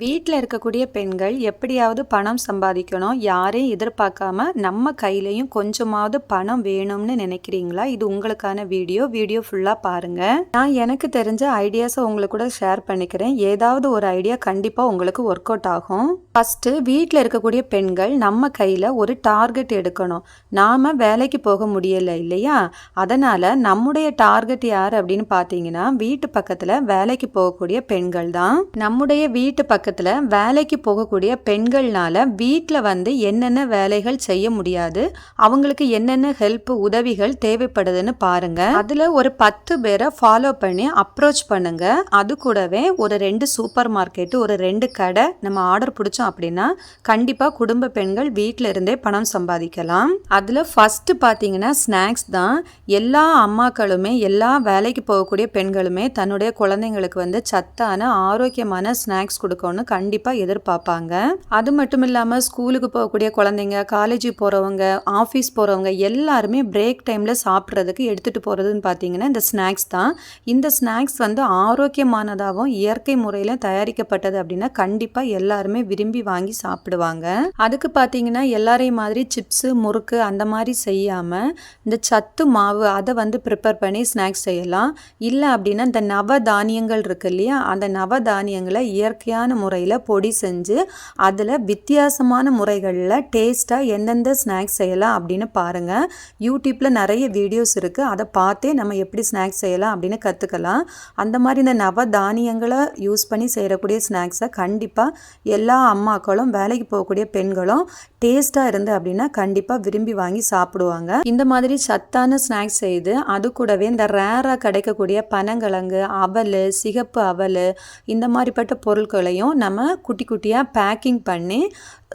வீட்டில் இருக்கக்கூடிய பெண்கள் எப்படியாவது பணம் சம்பாதிக்கணும் யாரையும் எதிர்பார்க்காம நம்ம கையிலையும் கொஞ்சமாவது பணம் வேணும்னு நினைக்கிறீங்களா? இது உங்களுக்கான வீடியோ. வீடியோ ஃபுல்லாக பாருங்க. நான் எனக்கு தெரிஞ்ச ஐடியாஸை உங்களுக்கு கூட ஷேர் பண்ணிக்கிறேன். ஏதாவது ஒரு ஐடியா கண்டிப்பாக உங்களுக்கு ஒர்க் அவுட் ஆகும். ஃபஸ்ட்டு வீட்டில் இருக்கக்கூடிய பெண்கள் நம்ம கையில் ஒரு டார்கெட் எடுக்கணும். நாம் வேலைக்கு போக முடியலை இல்லையா? அதனால் நம்முடைய டார்கெட் யார் அப்படின்னு பார்த்தீங்கன்னா வீட்டு பக்கத்தில் வேலைக்கு போகக்கூடிய பெண்கள் தான். நம்முடைய வீட்டு பக்கத்தில் வேலைக்கு போகக்கூடிய பெண்கள்னால வீட்டில் வந்து என்னென்ன வேலைகள் செய்ய முடியாது அவங்களுக்கு என்னென்ன ஹெல்ப் உதவிகள் தேவைப்படுதுன்னு பாருங்க. அதில் ஒரு பத்து பேரை ஃபாலோ பண்ணி அப்ரோச் பண்ணுங்க. அது கூடவே ஒரு ரெண்டு சூப்பர் மார்க்கெட்டு ஒரு ரெண்டு கடை நம்ம ஆர்டர் பிடிச்சோம் அப்படின்னா கண்டிப்பாக குடும்ப பெண்கள் வீட்டில் இருந்தே பணம் சம்பாதிக்கலாம். அதில் ஃபஸ்ட்டு பார்த்தீங்கன்னா ஸ்நாக்ஸ் தான். எல்லா அம்மாக்களுமே எல்லா வேலைக்கு போகக்கூடிய பெண்களுமே தன்னுடைய குழந்தைங்களுக்கு வந்து சத்தான ஆரோக்கியமான ஸ்நாக்ஸ் கொடுக்கணும்னு கண்டிப்பாக எதிர்பார்ப்பாங்க. அது மட்டும் இல்லாமல் ஸ்கூலுக்கு போகக்கூடிய குழந்தைங்க காலேஜ் போகிறவங்க ஆஃபீஸ் போகிறவங்க எல்லாருமே பிரேக் டைமில் சாப்பிட்றதுக்கு எடுத்துகிட்டு போகிறதுன்னு பார்த்தீங்கன்னா இந்த ஸ்நாக்ஸ் தான். இந்த ஸ்நாக்ஸ் வந்து ஆரோக்கியமானதாகவும் இயற்கை முறையில் தயாரிக்கப்பட்டது அப்படின்னா கண்டிப்பாக எல்லாருமே விரும்பி வாங்கி சாப்பிடுவாங்க. அதுக்கு பார்த்தீங்கன்னா எல்லாரையும் மாதிரி சிப்ஸு முறுக்கு அந்த மாதிரி செய்யாமல் இந்த சத்து மாவு அதை வந்து ப்ரிப்பேர் பண்ணி ஸ்நாக்ஸ் செய்யலாம். இல்லை அப்படின்னா இந்த நவ தானியங்கள் இருக்கு இல்லையா அந்த நவ தானியங்களை இயற்கையான முறையில் பொடி செஞ்சு அதில் வித்தியாசமான முறைகளில் டேஸ்ட்டாக எந்தெந்த ஸ்நாக்ஸ் செய்யலாம் அப்படின்னு பாருங்கள் யூடியூப்பில் நிறைய வீடியோஸ் இருக்குது அதை பார்த்தே நம்ம எப்படி ஸ்நாக்ஸ் செய்யலாம் அப்படின்னு கற்றுக்கலாம் அந்த மாதிரி இந்த நவ தானியங்களை யூஸ் பண்ணி செய்யக்கூடிய ஸ்நாக்ஸை கண்டிப்பாக எல்லா அம்மாக்களும் வேலைக்கு போகக்கூடிய பெண்களும் டேஸ்ட்டாக இருந்து அப்படின்னா கண்டிப்பாக விரும்பி வாங்கி சாப்பிடுவாங்க. இந்த மாதிரி சத்தான ஸ்நாக்ஸ் செய்து அது கூடவே இந்த ரேராக கிடைக்கக்கூடிய பனங்கிழங்கு அவல் சிகப்பு அவல் இந்த மாதிரிப்பட்ட பொருட்களையும் நம்ம குட்டி குட்டியாக பேக்கிங் பண்ணி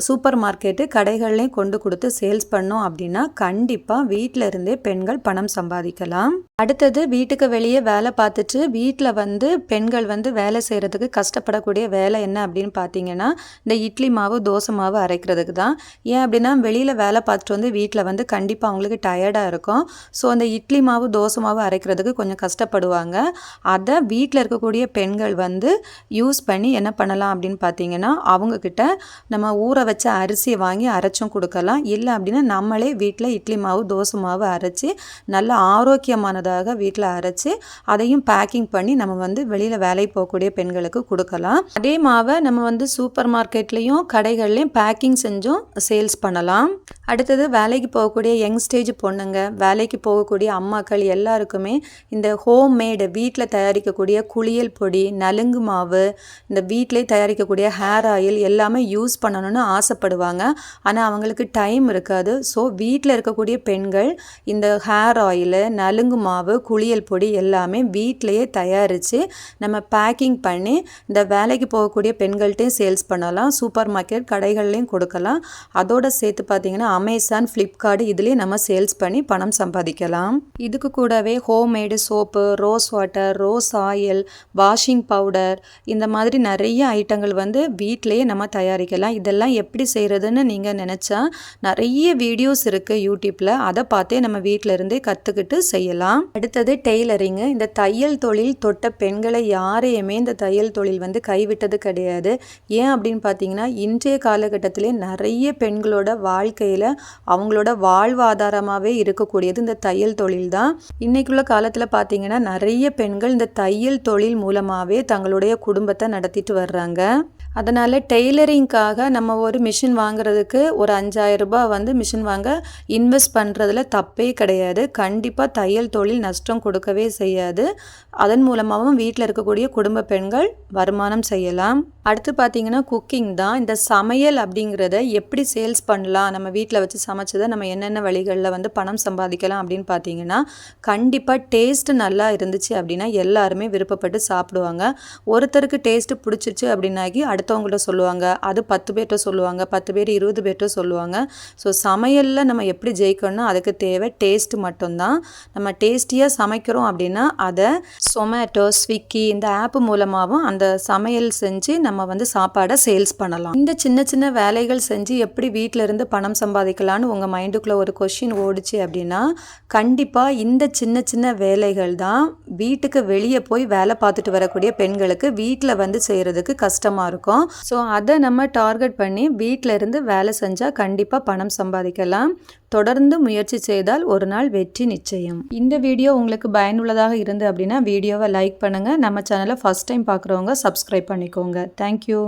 சூப்பர் மார்க்கெட்டு கடைகள்லேயும் கொண்டு கொடுத்து சேல்ஸ் பண்ணோம் அப்படின்னா கண்டிப்பாக வீட்டில் இருந்தே பெண்கள் பணம் சம்பாதிக்கலாம். அடுத்தது வீட்டுக்கு வெளியே வேலை பார்த்துட்டு வீட்டில் வந்து பெண்கள் வந்து வேலை செய்கிறதுக்கு கஷ்டப்படக்கூடிய வேலை என்ன அப்படின்னு பார்த்தீங்கன்னா இந்த இட்லி மாவு தோசை மாவு அரைக்கிறதுக்கு தான். ஏன் அப்படின்னா வெளியில் வேலை பார்த்துட்டு வந்து வீட்டில் வந்து கண்டிப்பாக அவங்களுக்கு டயர்டாக இருக்கும். ஸோ அந்த இட்லி மாவு தோசை மாவு அரைக்கிறதுக்கு கொஞ்சம் கஷ்டப்படுவாங்க. அதை வீட்டில் இருக்கக்கூடிய பெண்கள் வந்து யூஸ் பண்ணி என்ன பண்ணலாம்? அப்படின்னு பார்த்தீங்கன்னா அவங்கக்கிட்ட நம்ம ஊற வச்ச அரிசியை வாங்கி அரைச்சும் கொடுக்கலாம். இல்லை அப்படின்னா நம்மளே வீட்டில் இட்லி மாவு தோசை மாவு அரைச்சி நல்ல ஆரோக்கியமானதாக வீட்டில் அரைச்சி அதையும் பேக்கிங் பண்ணி நம்ம வந்து வெளியில் வேலைக்கு போகக்கூடிய பெண்களுக்கு கொடுக்கலாம். அதே மாவை நம்ம வந்து சூப்பர் மார்க்கெட்லேயும் கடைகள்லேயும் பேக்கிங் செஞ்சும் சேல்ஸ் பண்ணலாம். அடுத்தது வேலைக்கு போகக்கூடிய யங் ஸ்டேஜ் பொண்ணுங்க வேலைக்கு போகக்கூடிய அம்மாக்கள் எல்லாருக்குமே இந்த ஹோம் மேடு வீட்டில் தயாரிக்கக்கூடிய குளியல் பொடி நலுங்கு மாவு இந்த வீட்டிலே தயாரிக்கக்கூடிய ஹேர் ஆயில் எல்லாமே யூஸ் பண்ணணும்னு ஆசைப்படுவாங்க. ஆனால் அவங்களுக்கு டைம் இருக்காது. ஸோ வீட்டில் இருக்கக்கூடிய பெண்கள் இந்த ஹேர் ஆயிலு நலுங்கு மாவு குளியல் பொடி எல்லாமே வீட்டிலையே தயாரித்து நம்ம பேக்கிங் பண்ணி இந்த வேலைக்கு போகக்கூடிய பெண்கள்கிட்டையும் சேல்ஸ் பண்ணலாம். சூப்பர் மார்க்கெட் கடைகள்லையும் கொடுக்கலாம். அதோட சேர்த்து பார்த்தீங்கன்னா அமேசான் ஃப்ளிப்கார்ட் இதுலேயும் நம்ம சேல்ஸ் பண்ணி பணம் சம்பாதிக்கலாம். இதுக்கு கூடவே homemade soap rose water rose oil washing powder இந்த மாதிரி நிறைய ஐட்டங்கள் வந்து வீட்டிலேயே நம்ம தயாரிக்கலாம். இதெல்லாம் எப்படி செய்கிறதுன்னு நீங்கள் நினச்சா நிறைய வீடியோஸ் இருக்குது யூடியூப்பில் அதை பார்த்தே நம்ம வீட்டில் இருந்தே கற்றுக்கிட்டு செய்யலாம். அடுத்தது டெய்லரிங்கு இந்த தையல் தொழில் தொட்ட பெண்களை யாரையுமே இந்த தையல் தொழில் வந்து கைவிட்டது கிடையாது. ஏன் அப்படின்னு பார்த்தீங்கன்னா இன்றைய காலகட்டத்திலே நிறைய பெண்களோட வாழ்க்கையில் அவங்களோட வாழ்வாதாரமாகவே இருக்கக்கூடியது இந்த தையல் தொழில் தான் இன்னைக்குள்ள காலத்தில் பார்த்தீங்கன்னா நிறைய பெண்கள் இந்த தையல் தொழில் மூலமாகவே தங்களுடைய குடும்பத்தை நடத்திட்டு வர்றாங்க. அதனால் டெய்லரிங்க்காக நம்ம ஒரு மிஷின் வாங்குறதுக்கு ஒரு அஞ்சாயிரம் ரூபாய் வந்து மிஷின் வாங்க இன்வெஸ்ட் பண்ணுறதுல தப்பே கிடையாது. கண்டிப்பாக தையல் தொழில் நஷ்டம் கொடுக்கவே செய்யாது. அதன் மூலமாகவும் வீட்டில் இருக்கக்கூடிய குடும்ப பெண்கள் வருமானம் செய்யலாம். அடுத்து பார்த்தீங்கன்னா குக்கிங் தான். இந்த சமையல் அப்படிங்கிறத எப்படி சேல்ஸ் பண்ணலாம்? நம்ம வீட்டில் வச்சு சமைச்சதை நம்ம என்னென்ன வழிகளில் வந்து பணம் சம்பாதிக்கலாம் அப்படின்னு பார்த்தீங்கன்னா கண்டிப்பாக டேஸ்ட் நல்லா இருந்துச்சு அப்படின்னா எல்லாருமே விருப்பப்பட்டு சாப்பிடுவாங்க. ஒருத்தருக்கு டேஸ்ட்டு பிடிச்சிருச்சு அப்படின்னாக்கி அடுத்தவங்கள்ட்ட சொல்லுவாங்க அது பத்து பேர்கிட்ட சொல்லுவாங்க பத்து பேர் இருபது பேர்கிட்ட சொல்லுவாங்க. ஸோ சமையலில் நம்ம எப்படி ஜெயிக்கணும்னா அதுக்கு தேவை டேஸ்ட் மட்டும்தான். நம்ம டேஸ்டியாக சமைக்கிறோம் அப்படின்னா அதை சொமேட்டோ ஸ்விக்கி இந்த ஆப் மூலமாகவும் அந்த சமையல் செஞ்சு நம்ம வந்து சாப்பாடை சேல்ஸ் பண்ணலாம். இந்த சின்ன சின்ன வேலைகள் செஞ்சு எப்படி வீட்டில் இருந்து பணம் சம்பாதிக்கலாம்னு உங்கள் மைண்டுக்குள்ளே ஒரு கொஷின் ஓடுச்சு அப்படின்னா கண்டிப்பாக இந்த சின்ன சின்ன வேலைகள் தான் வீட்டுக்கு வெளியே போய் வேலை பார்த்துட்டு வரக்கூடிய பெண்களுக்கு வீட்டில் வந்து செய்கிறதுக்கு கஷ்டமாக இருக்கும். இருக்கும் ஸோ அதை நம்ம டார்கெட் பண்ணி வீட்டில் இருந்து வேலை செஞ்சால் கண்டிப்பாக பணம் சம்பாதிக்கலாம். தொடர்ந்து முயற்சி செய்தால் ஒரு நாள் வெற்றி நிச்சயம். இந்த வீடியோ உங்களுக்கு பயனுள்ளதாக இருந்து அப்படின்னா வீடியோவை லைக் பண்ணுங்கள் நம்ம சேனலை ஃபஸ்ட் டைம் பார்க்குறவங்க சப்ஸ்கிரைப் பண்ணிக்கோங்க. Thank you